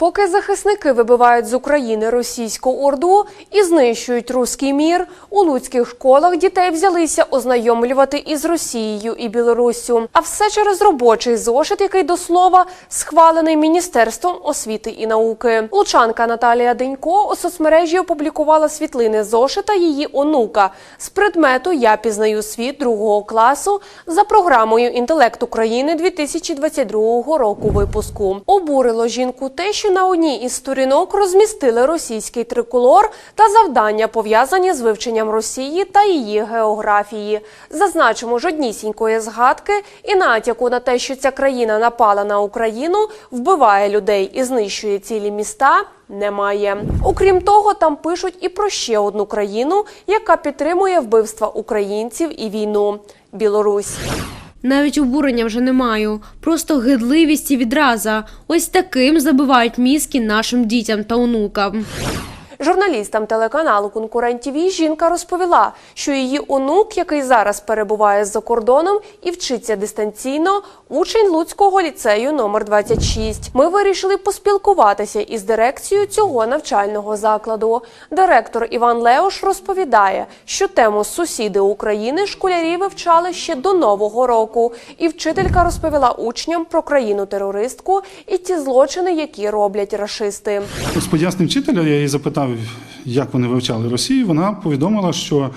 Поки захисники вибивають з України російську орду і знищують руський мір, у луцьких школах дітей взялися ознайомлювати із Росією і Білоруссю. А все через робочий зошит, який до слова схвалений Міністерством освіти і науки. Лучанка Наталія Денько у соцмережі опублікувала світлини зошита її онука з предмету Я пізнаю світ другого класу за програмою Інтелект України 2022 року випуску. Обурило жінку те, що на одній із сторінок розмістили російський триколор та завдання пов'язані з вивченням Росії та її географії. Зазначимо жоднісінької згадки і натяку на те, що ця країна напала на Україну, вбиває людей і знищує цілі міста. Немає. Окрім того, там пишуть і про ще одну країну, яка підтримує вбивства українців і війну Білорусь. Навіть обурення вже не маю, просто гидливість і відраза. Ось таким забивають мізки нашим дітям та онукам. Журналістам телеканалу Конкурент ТВ жінка розповіла, що її онук, який зараз перебуває за кордоном і вчиться дистанційно, учень Луцького ліцею номер 26. Ми вирішили поспілкуватися із дирекцією цього навчального закладу. Директор Іван Леош розповідає, що тему сусіди України школярі вивчали ще до нового року, і вчителька розповіла учням про країну-терористку і ті злочини, які роблять рашисти. З вчителя я її запитав, як вони вивчали Росію. Вона повідомила, що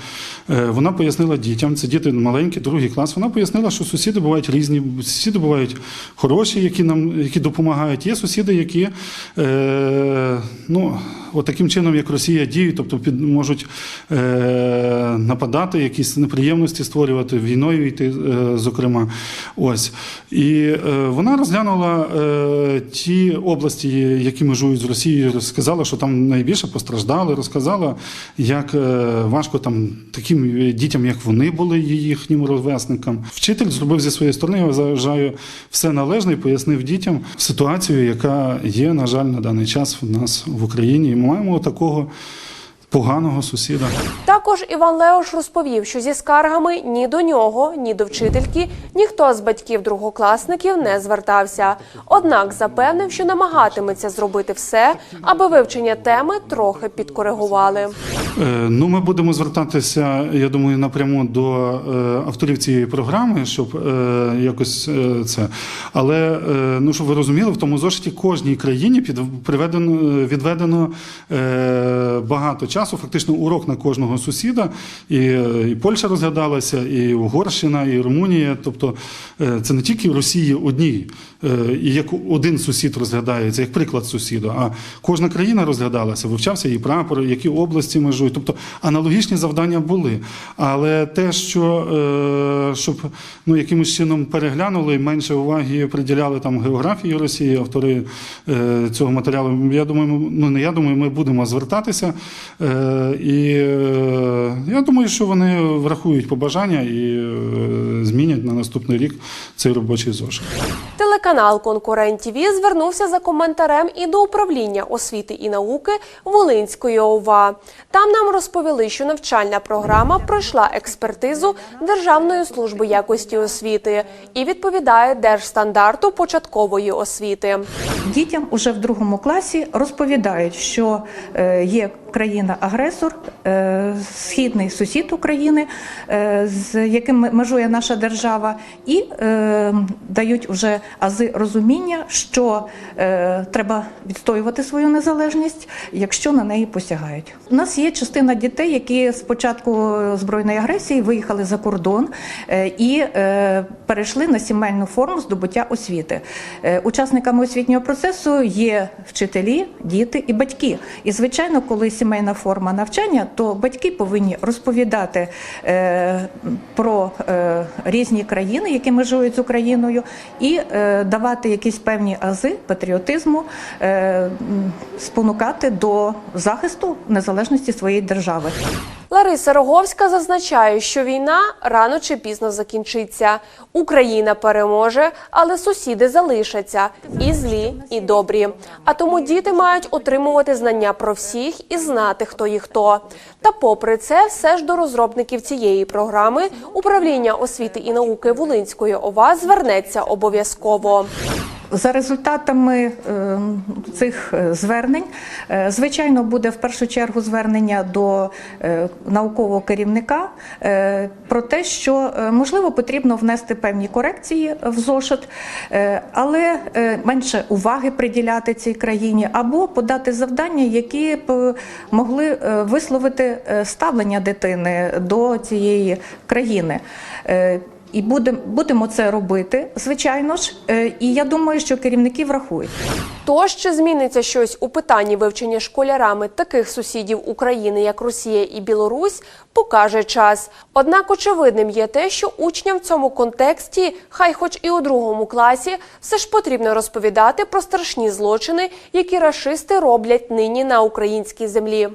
е, вона пояснила дітям, це діти маленькі, другий клас. Вона пояснила, що сусіди бувають різні. Сусіди бувають хороші, які нам які допомагають. Є сусіди, які е, ну, от таким чином, як Росія діють, тобто під можуть е, нападати, якісь неприємності створювати війною йти, е, зокрема. Ось і е, вона розглянула е, ті області, які межують з Росією, сказала, що там найбільше постраждали, розказала, як е, важко там таким дітям, як вони були їхнім ровесникам. Вчитель зробив зі своєї сторони, я вважаю, все належне і пояснив дітям ситуацію, яка є, на жаль, на даний час в нас в Україні. І ми маємо такого поганого сусіда. Також Іван Леош розповів, що зі скаргами ні до нього, ні до вчительки ніхто з батьків другокласників не звертався. Однак запевнив, що намагатиметься зробити все, аби вивчення теми трохи підкоригували. Е, Ну, ми будемо звертатися, я думаю, напряму до е, авторів цієї програми, щоб е, якось це. Але ну, щоб ви розуміли, в тому зошиті кожній країні під приведено відведено багато часу, фактично урок на кожного сусіда. І, і Польща розглядалася, і Угорщина, і Румунія. Тобто це не тільки Росії одній, і як один сусід розглядається, як приклад сусіда, а кожна країна розглядалася, вивчався її прапор, які області межують. Тобто аналогічні завдання були. Але те, що е, щоб ну, якимось чином переглянули, менше уваги приділяли там географії Росії, автори е, цього матеріалу, я думаю, ну не я думаю, ми будемо звертатися. Е, і я думаю, що вони врахують побажання і змінять на наступний рік цей робочий зошит. Телеканал Конкурент ТВ звернувся за коментарем і до управління освіти і науки Волинської ОВА. Там нам розповіли, що навчальна програма пройшла експертизу Державної служби якості освіти і відповідає держстандарту початкової освіти. Дітям уже в другому класі розповідають, що е, є країна-агресор, е, східний сусід України, е, з яким межує наша держава, і дають вже ази розуміння, що треба відстоювати свою незалежність, якщо на неї посягають. У нас є частина дітей, які з початку збройної агресії виїхали за кордон і перейшли на сімейну форму здобуття освіти. Учасниками освітнього процесу є вчителі, діти і батьки. І звичайно, коли сімейна форма навчання, то батьки повинні розповідати е, про е, різні країни, які межують з Україною, і е, давати якісь певні ази патріотизму, е, спонукати до захисту незалежності своєї держави. Лариса Роговська зазначає, що війна рано чи пізно закінчиться. Україна переможе, але сусіди залишаться і злі, і добрі. А тому діти мають отримувати знання про всіх і знати, хто є хто. Та, попри це, все ж до розробників цієї програми управління освіти і науки Волинської ОВА звернеться обов'язково. За результатами е, цих е, звернень, е, звичайно, буде в першу чергу звернення до наукового керівника про те, що можливо потрібно внести певні корекції в зошит, але менше уваги приділяти цій країні, або подати завдання, які б могли висловити ставлення дитини до цієї країни. І будемо будемо це робити, звичайно ж. Е, І я думаю, що керівники врахують. То ще зміниться щось у питанні вивчення школярами таких сусідів України, як Росія і Білорусь, покаже час. Однак очевидним є те, що учням в цьому контексті, хай хоч і у другому класі, все ж потрібно розповідати про страшні злочини, які рашисти роблять нині на українській землі.